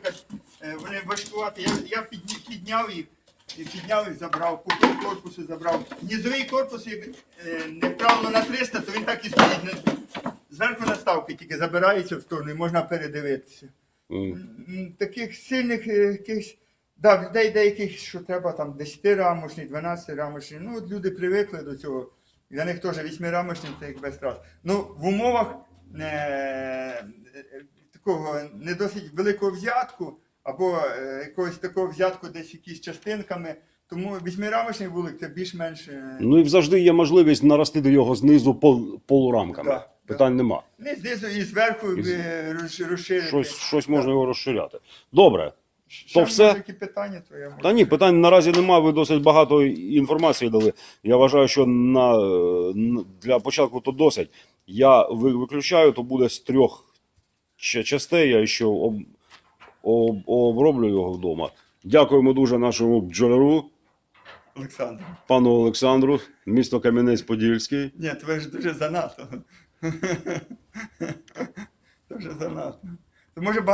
така, е, вони важкувати. Я, я підняв їх, підняв їх, забрав, купив корпусу забрав. Нізовий корпус, як е, неправильно на 300, то він так і стоїть. Зверху наставки тільки забирається в сторону і можна передивитися. М, Таких сильних е, якихось. Да, людей деяких, що треба там 10 рамочні, 12 рамочні. Ну, от люди привикли до цього. Для них теж 8 рамочні це як без раз. Ну, в умовах е, такого не досить великого взятку, або е, якогось такого взятку десь якісь частинками. Тому 8 рамочний вулик це більш-менш. е, Ну і завжди є можливість наростити його знизу пол, полурамками. Да, Питань нема. Не знизу і зверху І е, розширити. Щось, щось можна його розширяти. Добре. Ще то все? Які питання, то я можу. Та ні, питань наразі немає. Ви досить багато інформації дали. Я вважаю, що на, для початку то досить. Я виключаю, то буде з трьох частей. Я ще об, об, оброблю його вдома. Дякуємо дуже нашому бджоляру, Олександру. пану Олександру, місто Кам'янець-Подільський. Ні, ви ж дуже занадто. Дуже занадто. То може багато.